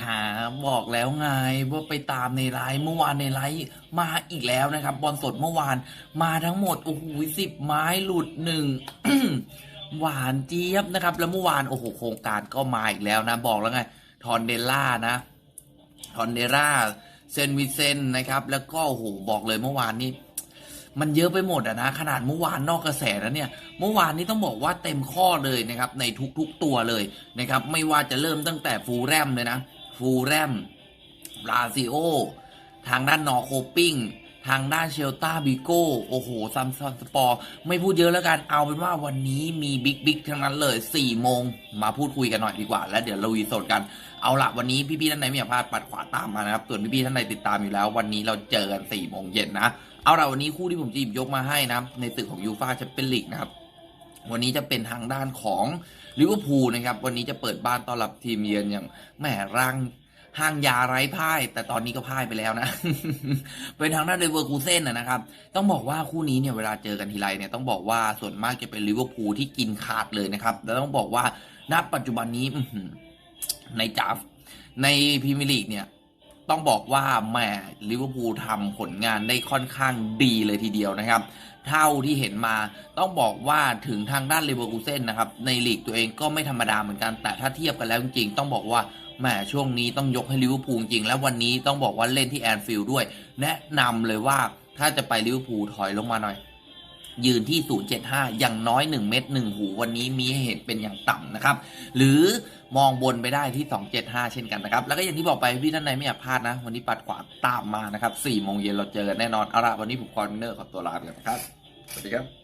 ขาบอกแล้วไงว่าไปตามในไลฟ์เมื่อวานในไลฟ์มาอีกแล้วนะครับ บอลสดเมื่อวานมาทั้งหมดโอ้โหสิบไม้หลุดหนึ่ง หวานเจี๊ยบนะครับ แล้วเมื่อวานโอ้โหโครงการก็มาอีกแล้วนะ บอกแล้วไงทอนเดล่านะทอนเดล่าเซนวิเซนนะครับ แล้วก็โอ้โหบอกเลยเมื่อวานนี้มันเยอะไปหมดอะนะ ขนาดเมื่อวานนอกกระแสแล้วเนี่ย เมื่อวานนี้ต้องบอกว่าเต็มข้อเลยนะครับ ในทุกๆตัวเลยนะครับ ไม่ว่าจะเริ่มตั้งแต่ฟูแรมเลยนะ ฟูแรมราซิโอ ทางด้านนอโคปิ้ง ทางด้านเชลตาบิโก้ โอ้โห ซัมซัมสปอร์ ไม่พูดเยอะแล้วกัน เอาเป็นว่าวันนี้มีบิ๊กบิ๊กทั้งนั้นเลย4โมง มาพูดคุยกันหน่อยดีกว่า แล้วเดี๋ยวเราวีสดกัน เอาละวันนี้พี่ๆท่านไหนไม่อยากพลาดปัดขวาตามมานะครับ ส่วนพี่ๆท่านใดติดตามอยู่แล้ว วันนี้เราเจอกัน4โมงเย็นนะ เอาละวันนี้คู่ที่ผมจะหยิบยกมาให้นะ ในตึกของยูฟาแชมเปี้ยนลีกนะครับ วันนี้จะเป็นทางด้านของลิเวอร์พูลนะครับ วันนี้จะเปิดบ้านต้อนรับทีมเยือนอย่างแหมร่างห้างยาไร้พ่าย แต่ตอนนี้ก็พ่ายไปแล้วนะ เป็นทางด้านเลเวอร์คูเซ่นนะครับ ต้องบอกว่าคู่นี้เนี่ยเวลาเจอกันทีไรเนี่ยต้องบอกว่าส่วนมากจะเป็นลิเวอร์พูลที่กินขาดเลยนะครับ แล้วต้องบอกว่าณปัจจุบันนี้ในจาฟในพรีเมียร์ลีกเนี่ย ต้องบอกว่าแหมลิเวอร์พูลทำผลงานได้ค่อนข้างดีเลยทีเดียวนะครับ เท่าที่เห็นมาต้องบอกว่าถึงทางด้านเลเวอร์คูเซ่นนะครับ ในลีกตัวเองก็ไม่ธรรมดาเหมือนกัน แต่ถ้าเทียบกันแล้วจริงๆ ต้องบอกว่าแหมช่วงนี้ต้องยกให้ลิเวอร์พูลจริง แล้ววันนี้ต้องบอกว่าเล่นที่แอนฟิลด์ด้วย แนะนำเลยว่าถ้าจะไปลิเวอร์พูลถอยลงมาหน่อย ยืนที่ 075 อย่างน้อย 1 เม็ด1หูวันนี้มีให้เห็นเป็นอย่างต่ำนะครับ หรือมองบนไปได้ที่ 275 เช่นกันนะครับ แล้วก็อย่างที่บอกไปพี่ท่านใดไม่อยากพลาดนะ วันนี้ปัดขวาตามมานะครับ4โมงเย็นเราเจอกันแน่นอน เอาละวันนี้ผมคอนเนอร์ขอตัวลาไปก่อนนะครับ สวัสดีครับ